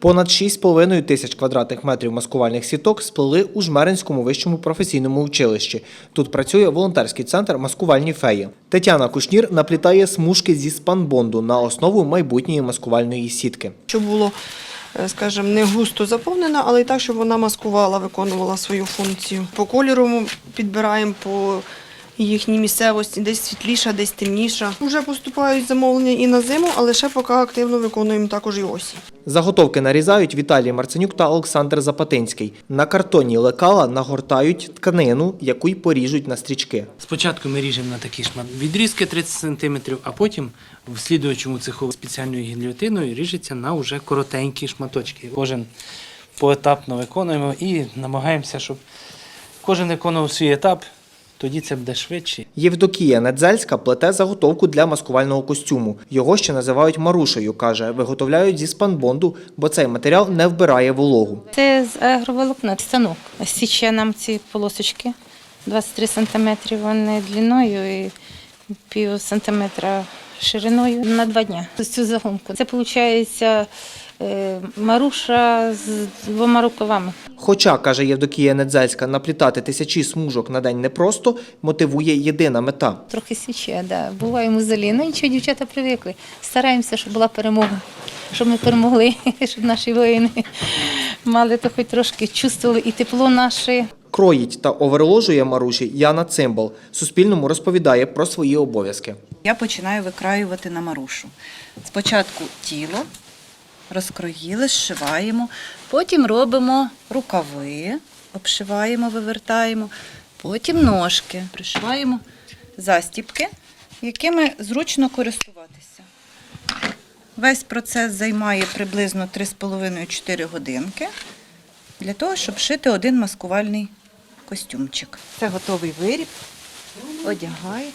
Понад 6,5 тисяч квадратних метрів маскувальних сіток сплели у Жмеринському вищому професійному училищі. Тут працює волонтерський центр маскувальні феї. Тетяна Кушнір наплітає смужки зі спанбонду на основу майбутньої маскувальної сітки. щоб було, е, скажімо, не густо заповнена, але і так, щоб вона маскувала, виконувала свою функцію. По кольору ми підбираємо по їхній місцевості, десь світліша, десь темніша. Вже поступають замовлення і на зиму, але ще поки активно виконуємо також і осінь. Заготовки нарізають Віталій Марценюк та Олександр Запатинський. На картонні лекала нагортають тканину, яку й поріжуть на стрічки. Спочатку ми ріжемо на такі шмат відрізки 30 см, а потім в слідуючому цеху спеціальною гільотиною ріжеться на вже коротенькі шматочки. Кожен поетапно виконуємо і намагаємося, щоб кожен виконував свій етап, тоді це буде швидше. Євдокія Недзельська плете заготовку для маскувального костюму. Його ще називають марушею. каже, виготовляють зі спанбонду, бо цей матеріал не вбирає вологу. Це з агроволокна станок. Січе нам ці полосочки 23 сантиметри вони длиною і пів сантиметра шириною на два дні. Цю загонку. Це виходить маруша з двома рукавами. Хоча, каже Євдокія Недзельська, наплітати тисячі смужок на день непросто, мотивує єдина мета. Трохи січе, да. буває музелі. Ну нічого, дівчата привикли. Стараємося, щоб була перемога, щоб ми перемогли, щоб наші воїни мали то хоч трошки чувствували і тепло наше. Кроїть та оверложує Маруші Яна Цимбал. Суспільному розповідає про свої обов'язки. Я починаю викраювати на марушу. Спочатку тіло розкроїли, зшиваємо, потім робимо рукави, обшиваємо, вивертаємо, потім ножки, пришиваємо застіпки, якими зручно користуватися. Весь процес займає приблизно 3,5-4 годинки для того, щоб шити один маскувальний костюмчик. Це готовий виріб. Одягаю.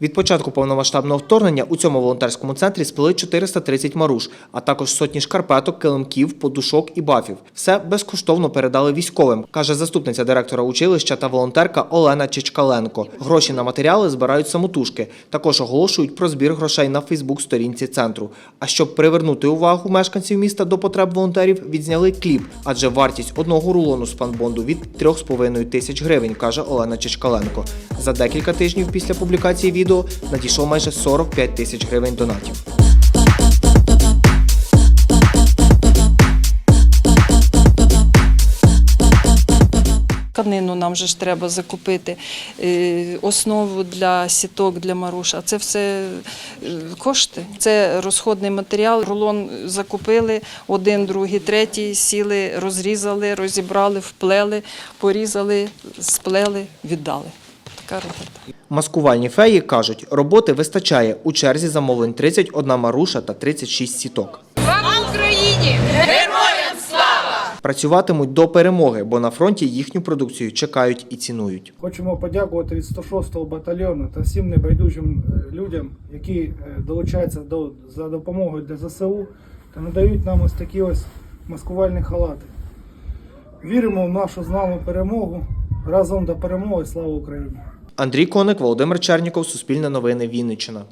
Від початку повномасштабного вторгнення у цьому волонтерському центрі сплели 430 маруш, а також сотні шкарпеток, килимків, подушок і бафів. Все безкоштовно передали військовим, каже заступниця директора училища та волонтерка Олена Чичкаленко. Гроші на матеріали збирають самотужки. Також оголошують про збір грошей на Фейсбук-сторінці центру. А щоб привернути увагу мешканців міста до потреб волонтерів, відзняли кліп, адже вартість одного рулону спанбонду від 3,5 тисяч гривень, каже Олена Чичкаленко. За декілька тижнів після публікації відео надійшло майже 45 тисяч гривень донатів. Тканину нам же ж треба закупити, е, основу для сіток, для маруш. Це все е, кошти. Це розходний матеріал. Рулон закупили, один, другий, третій, сіли, розрізали, розібрали, вплели, порізали, сплели, віддали. Така робота. Маскувальні феї кажуть, роботи вистачає. У черзі замовлень 31 маруша та 36 сіток. Слава Україні! Героям слава! Працюватимуть до перемоги, бо на фронті їхню продукцію чекають і цінують. Хочемо подякувати від 106-го батальйону та всім небайдужим е, людям, які е, долучаються до за допомогою для ЗСУ та надають нам ось такі ось маскувальні халати. Віримо в нашу з нами перемогу. Разом до перемоги. Слава Україні! Андрій Коник, Володимир Черніков, Суспільне новини, Вінниччина.